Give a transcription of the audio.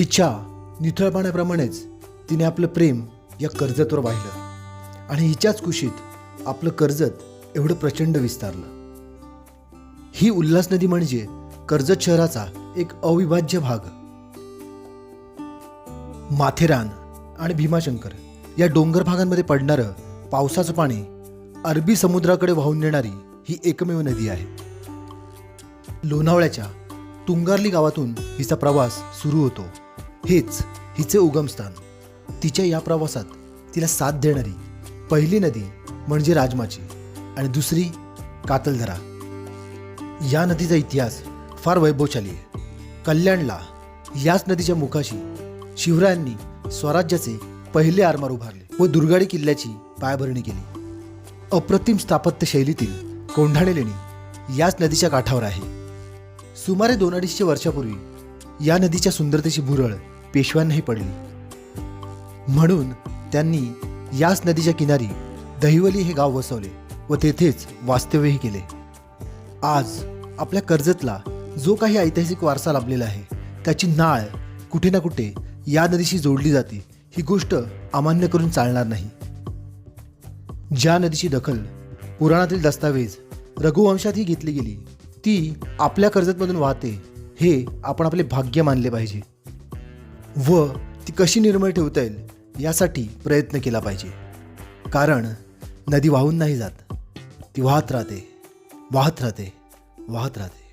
हिच्या निथळ पाण्याप्रमाणेच तिने आपलं प्रेम या कर्जतवर वाहिलं. आणि हिच्याच कुशीत आपलं कर्जत एवढं प्रचंड विस्तारलं. ही उल्हास नदी म्हणजे कर्जत शहराचा एक अविभाज्य भाग. माथेरान आणि भीमाशंकर या डोंगर भागांमध्ये पडणारं पावसाचं पाणी अरबी समुद्राकडे वाहून नेणारी ही एकमेव नदी आहे. लोणावळ्याच्या तुंगारली गावातून हिचा प्रवास सुरू होतो. हेच हिचे उगमस्थान तिच्या या प्रवासात तिला साथ देणारी पहिली नदी म्हणजे राजमाची आणि दुसरी कातलधरा. या नदीचा इतिहास फार वैभवशाली आहे. कल्याणला याच नदीच्या मुखाशी शिवरायांनी स्वराज्याचे पहिले आरमार उभारले व दुर्गाडी किल्ल्याची पायाभरणी केली. अप्रतिम स्थापत्य शैलीतील कोंढाणे लेणी याच नदीच्या काठावर आहे. सुमारे दोन अडीचशे वर्षापूर्वी या नदीच्या सुंदरतेची भुरळ पेशव्यांनाही पडली. म्हणून त्यांनी याच नदीच्या किनारी दहिवली हे गाव वसवले व तेथेच वास्तव्यही केले. आज आपल्या कर्जतला जो काही ऐतिहासिक वारसा लाभलेला आहे त्याची नाळ कुठे ना कुठे या नदीशी जोडली जाते ही गोष्ट अमान्य करून चालणार नाही. ज्या नदीची दखल पुराणातील दस्तावेज रघुवंशातही घेतली गेली ती आपल्या कर्जतमधून वाहते हे आपण आपले भाग्य मानले पाहिजे. व ती कशी निर्मळ ठेवता येईल यासाठी प्रयत्न केला पाहिजे. कारण नदी वाहून नाही जात. ती वाहत राहते वाहत राहते वाहत राहते.